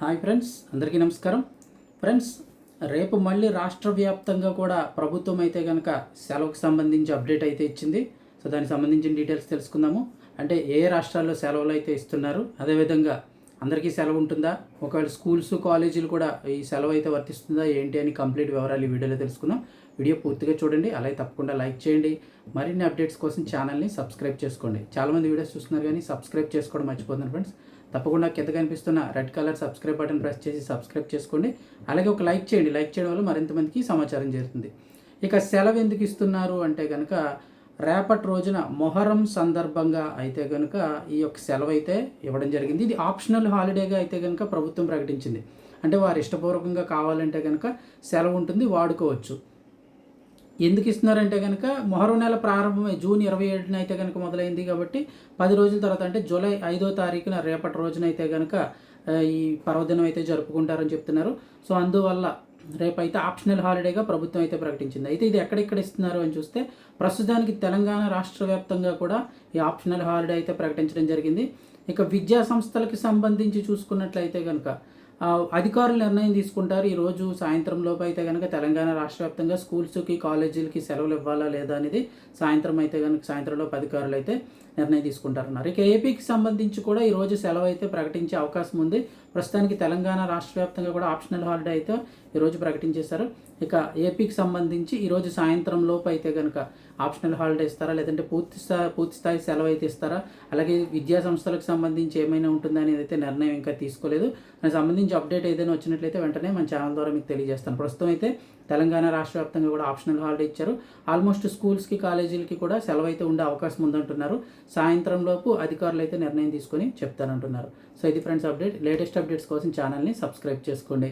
Hi friends అందరికీ నమస్కారం. Friends రేపు మళ్ళీ రాష్ట్ర వ్యాప్తంగా కూడా ప్రభుత్వం అయితే కనుక సెలవుకు సంబంధించి అప్డేట్ అయితే ఇచ్చింది. సో దానికి సంబంధించిన డీటెయిల్స్ తెలుసుకుందాము. అంటే ఏ రాష్ట్రాల్లో సెలవులు అయితే ఇస్తున్నారు అదేవిధంగా అందరికీ సెలవు ఉంటుందా? ఒకవేళ స్కూల్స్ కాలేజీలు కూడా ఈ సెలవు అయితే వర్తిస్తుందా? ఏంటి అని కంప్లీట్ వివరాలు ఈ వీడియోలో తెలుసుకుందాం. వీడియో పూర్తిగా చూడండి అలాగే తప్పకుండా లైక్ చేయండి. మరిన్ని అప్డేట్స్ కోసం ఛానల్ని సబ్స్క్రైబ్ చేసుకోండి. చాలామంది వీడియోస్ చూస్తున్నారు కానీ సబ్స్క్రైబ్ చేసుకోవడం మర్చిపోతున్నారు ఫ్రెండ్స్ తప్పకుండా కింద కనిపిస్తున్న red colour subscribe button press చేసి సబ్స్క్రైబ్ చేసుకోండి. అలాగే ఒక లైక్ చేయండి. లైక్ చేయడం వల్ల మరింత మందికి సమాచారం చేరుతుంది. ఇక సెలవు ఎందుకు ఇస్తున్నారు అంటే కనుక రేపటి రోజున మొహరం సందర్భంగా అయితే కనుక ఈ యొక్క సెలవు అయితే ఇవ్వడం జరిగింది. ఇది ఆప్షనల్ హాలిడేగా అయితే కనుక ప్రభుత్వం ప్రకటించింది. అంటే వారు ఇష్టపూర్వకంగా కావాలంటే కనుక సెలవు ఉంటుంది వాడుకోవచ్చు. ఎందుకు ఇస్తున్నారంటే కనుక మొహరం నెల ప్రారంభమై జూన్ ఇరవై ఏడున అయితే కనుక మొదలైంది కాబట్టి పది రోజుల తర్వాత అంటే జూలై ఐదో తారీఖున రేపటి రోజున అయితే కనుక ఈ పర్వదినం అయితే జరుపుకుంటారని చెప్తున్నారు. సో అందువల్ల రేపైతే ఆప్షనల్ హాలిడేగా ప్రభుత్వం అయితే ప్రకటించింది. అయితే ఇది ఎక్కడెక్కడ ఇస్తున్నారు అని చూస్తే ప్రస్తుతానికి తెలంగాణ రాష్ట్ర వ్యాప్తంగా కూడా ఈ ఆప్షనల్ హాలిడే అయితే ప్రకటించడం జరిగింది. ఇక విద్యా సంస్థలకు సంబంధించి చూసుకున్నట్లయితే కనుక అధికారులు నిర్ణయం తీసుకుంటారు. ఈరోజు సాయంత్రం లోపు అయితే కనుక తెలంగాణ రాష్ట్ర వ్యాప్తంగా స్కూల్స్కి కాలేజీలకి సెలవులు ఇవ్వాలా లేదా అనేది సాయంత్రం అయితే కనుక సాయంత్రంలోపు అధికారులు అయితే నిర్ణయం తీసుకుంటారన్నారు. ఇక ఏపీకి సంబంధించి కూడా ఈరోజు సెలవు అయితే ప్రకటించే అవకాశం ఉంది. ప్రస్తుతానికి తెలంగాణ రాష్ట్ర వ్యాప్తంగా కూడా ఆప్షనల్ హాలిడే అయితే ఈరోజు ప్రకటించేశారు. ఇక ఏపీకి సంబంధించి ఈరోజు సాయంత్రం లోపు అయితే కనుక ఆప్షనల్ హాలిడే ఇస్తారా? లేదంటే పూర్తి స్థాయి పూర్తి స్థాయి సెలవు అయితే ఇస్తారా? అలాగే విద్యా సంస్థలకు సంబంధించి ఏమైనా ఉంటుందా అనేది అయితే నిర్ణయం ఇంకా తీసుకోలేదు. దానికి సంబంధించి అప్డేట్ ఏదైనా వచ్చినట్లయితే వెంటనే మన ఛానల్ ద్వారా మీకు తెలియజేస్తాను. ప్రస్తుతం అయితే తెలంగాణ రాష్ట్ర వ్యాప్తంగా కూడా ఆప్షనల్ హాలిడే ఇచ్చారు. ఆల్మోస్ట్ స్కూల్స్కి కాలేజీలకి కూడా సెలవు అయితే ఉండే అవకాశం ఉందంటున్నారు. సాయంత్రం లోపు అధికారులు అయితే నిర్ణయం తీసుకొని చెప్తానంటున్నారు. సో ఇది ఫ్రెండ్స్ అప్డేట్. లేటెస్ట్ అప్డేట్స్ కోసం ఛానల్ని సబ్స్క్రైబ్ చేసుకోండి.